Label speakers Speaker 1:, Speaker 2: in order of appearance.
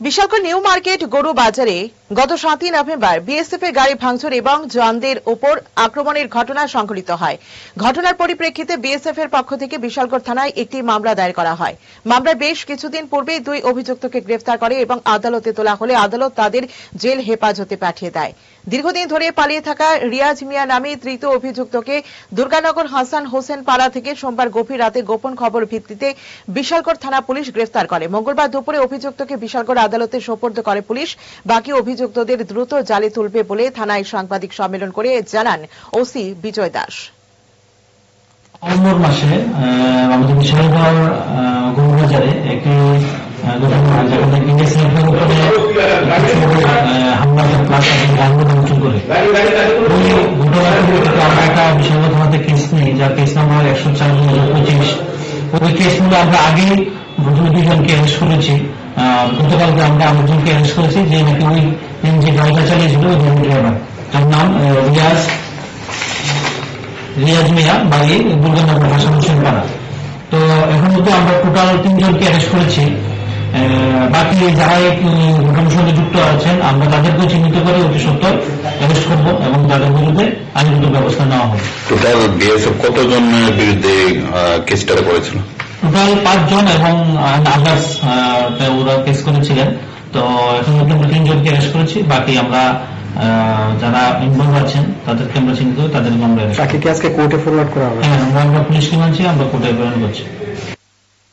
Speaker 1: Bishalgarh new market গরু বাজারে গত সাতই নভেম্বর বিএসএফ এর গাড়ি ভাঙচুর এবং জওয়ানদের ওপর আক্রমণের ঘটনা সংঘটিত হয়। ঘটনার পরিপ্রেক্ষিতে বিএসএফ এর পক্ষ থেকে বিশালগড় থানায় একটি মামলা দায়ের করা হয়। মামলার বেশ কিছুদিন পূর্বে দুই অভিযুক্তকে গ্রেফতার করে এবং আদালতে তোলা হলে আদালত তাদের জেল হেফাজতে পাঠিয়ে দেয়। দীর্ঘদিন ধরে পালিয়ে থাকা রিয়াজ মিয়া নামে তৃতীয় অভিযুক্তকে দুর্গানগর হাসান হোসেন পাড়া থেকে সোমবার গভীর রাতে গোপন খবর ভিত্তিতে বিশালগড় থানা পুলিশ গ্রেফতার করে। মঙ্গলবার দুপুরে অভিযুক্তকে বিশালগড় আদালতে সোপর্দ করে পুলিশ। বাকি অভিযুক্তদের দ্রুত জালে তুলবে বলে থানায় সাংবাদিক সম্মেলন করে জানান ওসি বিজয় দাস।
Speaker 2: মাসে আমরা একশো চার পঁচিশ। ওই কেস আমরা দুজনকে অ্যারেস্ট করেছি। গতকালকে আমরা আরেকজনকে অ্যারেস্ট করেছি যে নাকি ওই যে গাড়িটা চালিয়েছিল ওই ড্রাইভার তার নাম রিয়াজ রিয়াজ মিয়া, বাড়ি দুর্গানগর ভাষা হোসেন পাড়া তো এখন তো আমরা টোটাল তিনজনকে অ্যারেস্ট করেছি। বাকি যারা ঘটনার সঙ্গে যুক্ত আছেন, আমরা তাদেরকে চিহ্নিত করে অতি সত্তর অ্যারেস্ট করব এবং তাদের বিরুদ্ধে আইনগত ব্যবস্থা নেওয়া হবে।
Speaker 3: টোটাল বিএসএফ কতজনের বিরুদ্ধে কেসটা করেছিল?
Speaker 2: টোটাল পাঁচজন এবং আদার্স ওরা কেস করেছিলেন। তো এখন মধ্যে আমরা তিনজনকে অ্যারেস্ট করেছি। বাকি আমরা আহ, যারা ইনভলভ আছেন তাদেরকে আমরা চিহ্নিত তাদেরকে আমরা করব।
Speaker 4: তাকে কি আজকে কোর্টে ফরওয়ার্ড করা হবে?
Speaker 2: হ্যাঁ আমরা পুলিশকে মানছি আমরা কোর্টে প্রেরণ করছি।